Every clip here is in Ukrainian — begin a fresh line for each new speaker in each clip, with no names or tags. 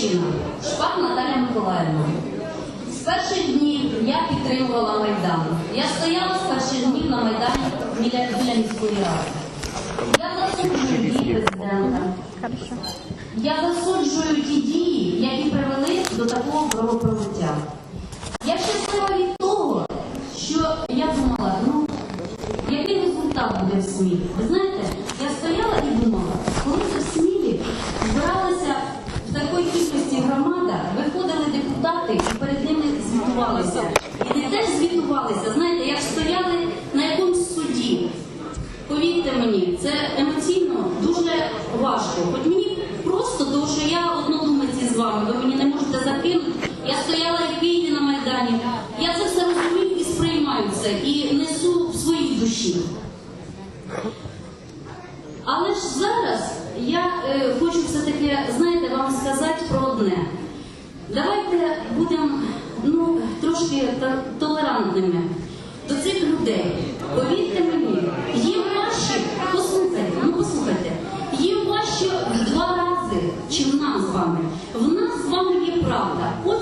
причина Шпак Наталя Миколаївна. З перших днів я підтримувала Майдан. Я стояла з перших днів на Майдані біля, біля міської ради. Я засуджую дії президента. Я засуджую ті дії, які привели до такого кровопролиття. розумію, це емоційно дуже важко. Хоч мені просто, тому що я однодумиці з вами, ви мені не можете закинути. Я стояла в Києві на Майдані. Я це все розумію і сприймаю це, і несу в своїй душі. Але ж зараз я е, хочу все-таки, знаєте, вам сказати про одне. Давайте будемо ну, трошки толерантними до цих людей. Повірте мені. what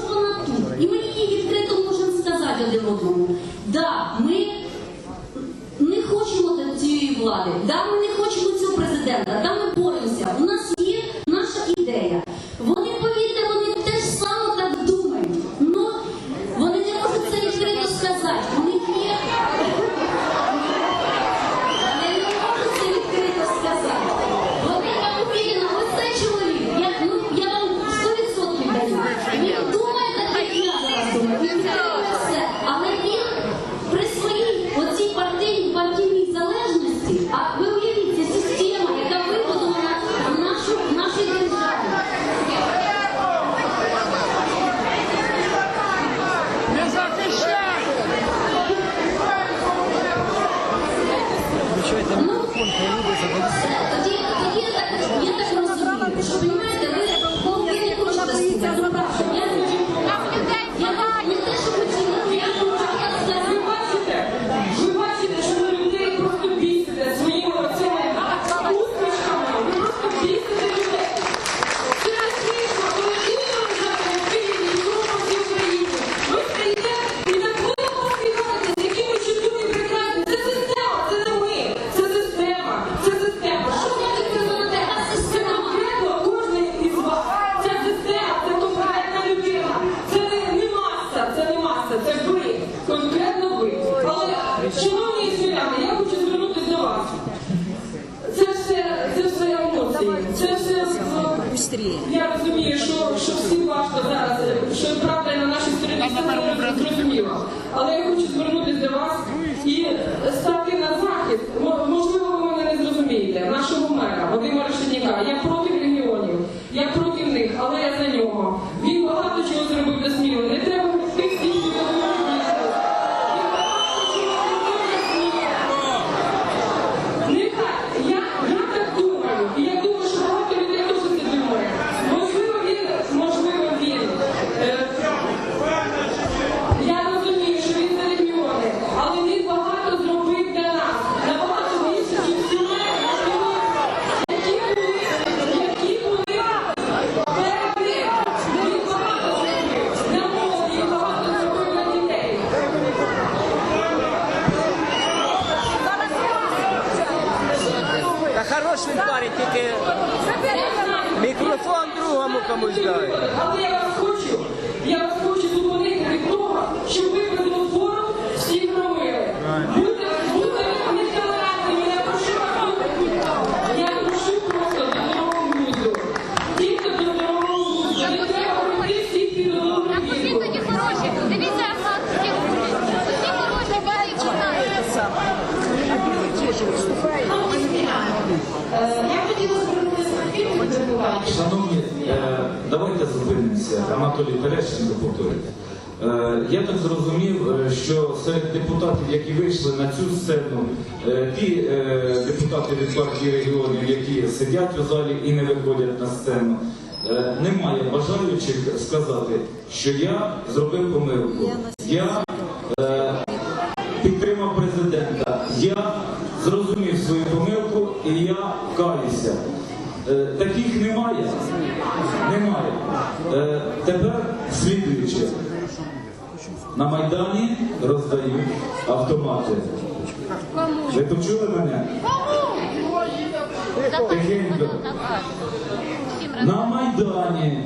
Я розумію, що що
всім важко зараз, що правда на нашій стороні зрозуміла. Але я хочу звернутися до вас і стати на захід. Можливо, ви мене не зрозумієте, нашого мера Володимира Решетняка. Я проти регіонів. Я проти
страшний парень, тільки мікрофон другому комусь дає.
Але я вас хочу, я вас хочу зупинити від того, щоб ви перед твором всі громили.
зупинимося, Анатолій Терещенко повторить. Е, я так зрозумів, е, що серед депутатів, які вийшли на цю сцену, е, ті депутати від партії регіонів, які сидять у залі і не виходять на сцену, немає бажаючих сказати, що я зробив помилку. Я підтримав президента, я зрозумів свою помилку і я каюся. Е, таких немає. Немає. Е, тепер слідуючи. На Майдані роздають автомати. Ви почули мене? Тихенько. На Майдані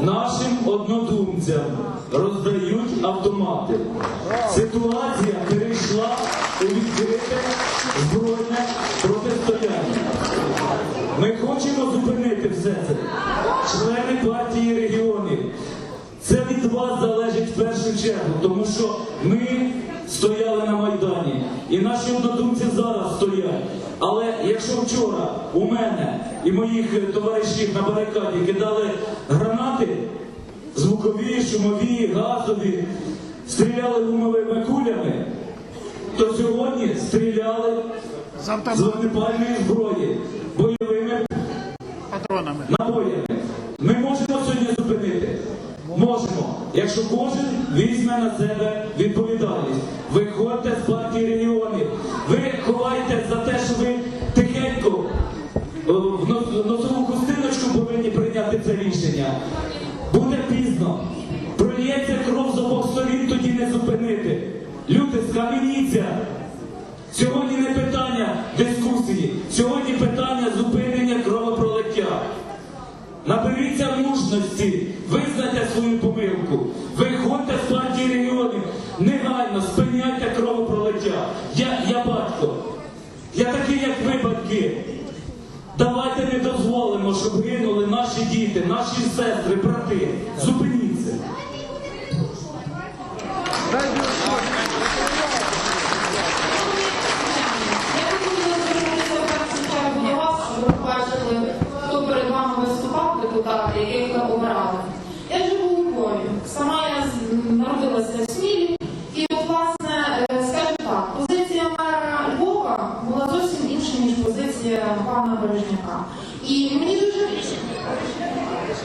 нашим однодумцям роздають автомати. Ситуація перейшла у відкрите тому що ми стояли на Майдані, і наші однодумці зараз стоять. Але якщо вчора у мене і моїх товаришів на барикаді кидали гранати, звукові, шумові, газові, стріляли гумовими кулями, то сьогодні стріляли з вогнепальної зброї, бойовими набоями. Ми можемо сьогодні зупинити. Можемо, якщо кожен візьме на себе відповідальність. Виходьте з партії регіонів. Ви ховаєте за те, що ви тихенько е, в носову хустиночку повинні прийняти це рішення. Буде пізно. Прольється кров з обох сторін, тоді не зупинити. Люди, скам'яніться. Сьогодні не питання дискусії, сьогодні питання зупинення кровопролиття. Наберіться мужності, спиняйте кровопролиття. Я, я батько, я такий, як ви, батьки. Давайте не дозволимо, щоб гинули наші діти, наші сестри, брати. Зупиніться.
Побачили, хто перед вами виступав, депутати, яких ви обирали. Я живу у Львові. Сама я з- народилася в Смілі. І от, власне, е, скажімо так, позиція мера Львова була зовсім інша, ніж позиція Бережняка. І мені дуже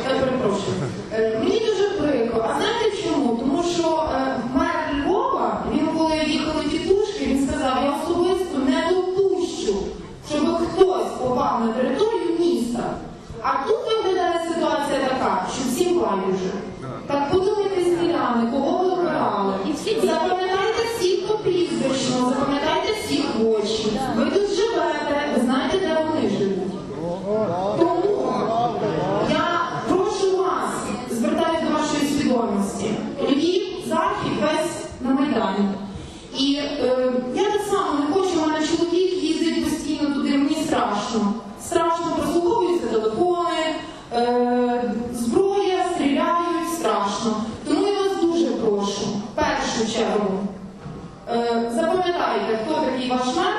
я перепрошую. Е, Мені дуже прикро. А знаєте чому? Тому що е, мер Львова, він коли їхали тітушки, він сказав, я особисто не допущу, щоб хтось попав на територію міста. А тут виглядає ситуація така, що всім байдуже. Так подумайте стріляни, кого ви обирали. Запам'ятайте всіх по прізвищно, запам'ятайте всіх в очі. Ви тут живете, ви знаєте, де вони живуть. Тому я прошу вас, звертаюся до вашої свідомості. Львів, захід, весь на Майдані. І е, я так само не хочу, у мене чоловік їздить постійно туди, мені страшно. Страшно прослуховуються телефони, е, зброя, стріляють, страшно. Тому я вас дуже прошу, в першу чергу, е, запам'ятайте, хто такий ваш мер,